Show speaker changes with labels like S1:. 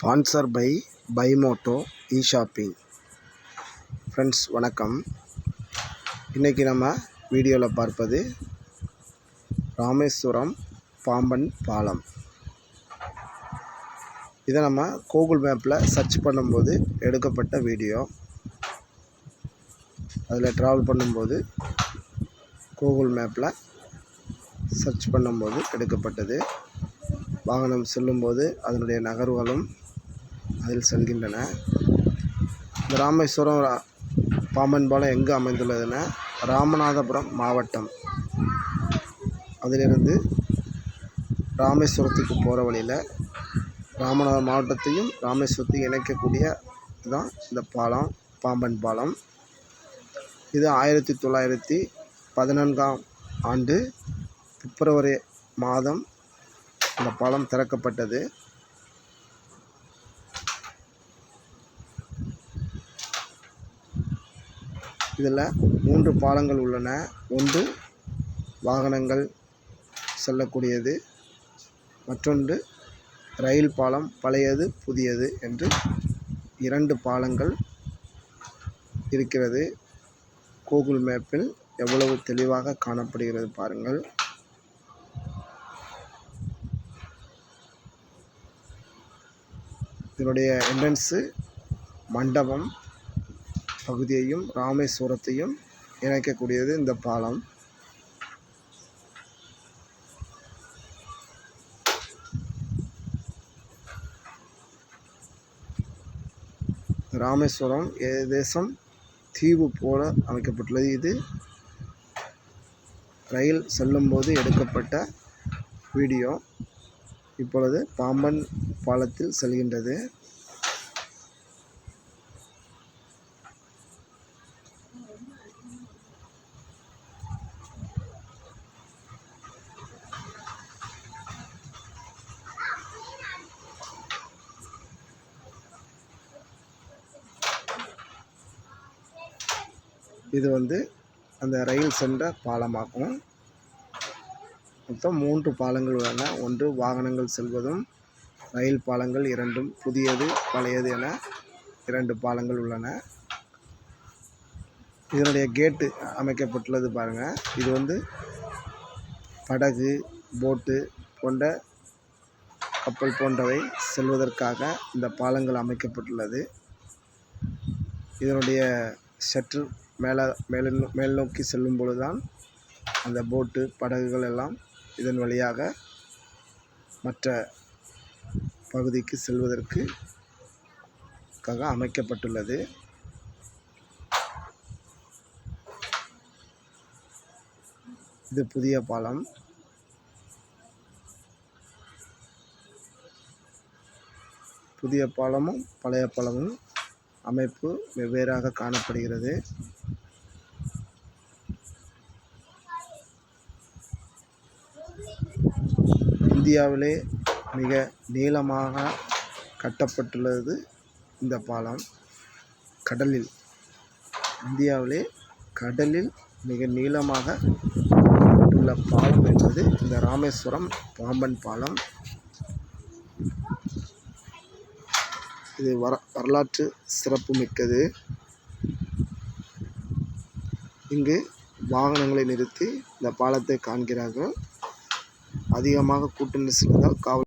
S1: Sponsor by பைமோட்டோ E shopping friends வணக்கம். இன்றைக்கி நம்ம வீடியோவில் பார்ப்பது ராமேஸ்வரம் பாம்பன் பாலம். இதை நம்ம கூகுள் மேப்பில் சர்ச் பண்ணும்போது எடுக்கப்பட்ட வீடியோ. அதில் ட்ராவல் பண்ணும்போது கூகுள் மேப்பில் சர்ச் பண்ணும்போது எடுக்கப்பட்டது. வாகனம் செல்லும்போது அதனுடைய நகர்வுகளும் அதில் செல்கின்றன. இந்த ராமேஸ்வரம் ரா- பாம்பன் பாலம் எங்கே அமைந்துள்ளதுன்னா ராமநாதபுரம் மாவட்டம். அதிலிருந்து ராமேஸ்வரத்துக்கு போகிற வழியில் ராமநாதபுரம் மாவட்டத்தையும் ராமேஸ்வரத்தையும் இணைக்கக்கூடிய தான் இந்த பாலம் பாம்பன் பாலம். இது ஆயிரத்தி தொள்ளாயிரத்தி பதினான்காம் ஆண்டு பிப்ரவரி மாதம் இந்த பாலம் திறக்கப்பட்டது. இதில் மூன்று பாலங்கள் உள்ளன. ஒன்று வாகனங்கள் செல்லக்கூடியது மற்றொன்று ரயில் பாலம் பழையது புதியது என்று இரண்டு பாலங்கள் இருக்கிறது. கூகுள் மேப்பில் எவ்வளவு தெளிவாக காணப்படுகிறது பாருங்கள். இதனுடைய என்ட்ரன்ஸு மண்டபம் பகுதியையும் ராமேஸ்வரத்தையும் இணைக்கக்கூடியது இந்த பாலம். ராமேஸ்வரம் ஏதேசம் தீவு போல அமைக்கப்பட்டுள்ளது. இது ரயில் செல்லும்போது எடுக்கப்பட்ட வீடியோ. இப்பொழுது பாம்பன் பாலத்தில் செல்கின்றது. இது வந்து அந்த ரயில் சென்ற பாலமாகும். மொத்தம் மூன்று பாலங்கள் உள்ளன. ஒன்று வாகனங்கள் செல்வதும் ரயில் பாலங்கள் இரண்டும் புதியது பழையது என இரண்டு பாலங்கள் உள்ளன. இதனுடைய கேட்டு அமைக்கப்பட்டுள்ளது பாருங்கள் இது வந்து படகு போட்டு போன்ற கப்பல் போன்றவை செல்வதற்காக இந்த பாலங்கள் அமைக்கப்பட்டுள்ளது. இதனுடைய சற்று மேலே மேலே மேல் நோக்கி செல்லும் பொழுது தான் அந்த போட்டு படகுகள் எல்லாம் இதன் வழியாக மற்ற பகுதிக்கு செல்வதற்கு அமைக்கப்பட்டுள்ளது. இது புதிய பாலம். புதிய பாலமும் பழைய பாலமும் அமைப்பு வெவ்வேறாக காணப்படுகிறது. இந்தியாவிலே மிக நீளமாக கட்டப்பட்டுள்ளது இந்த பாலம். கடலில் இந்தியாவிலே கடலில் மிக நீளமாக உள்ள பாலம் என்பது இந்த ராமேஸ்வரம் பாம்பன் பாலம். இது வர வரலாற்று சிறப்புமிக்கது. இங்கு வாகனங்களை நிறுத்தி இந்த பாலத்தை காண்கிறார்கள். அதிகமாக கூட்ட நெரிசல் இருந்தால் காவல்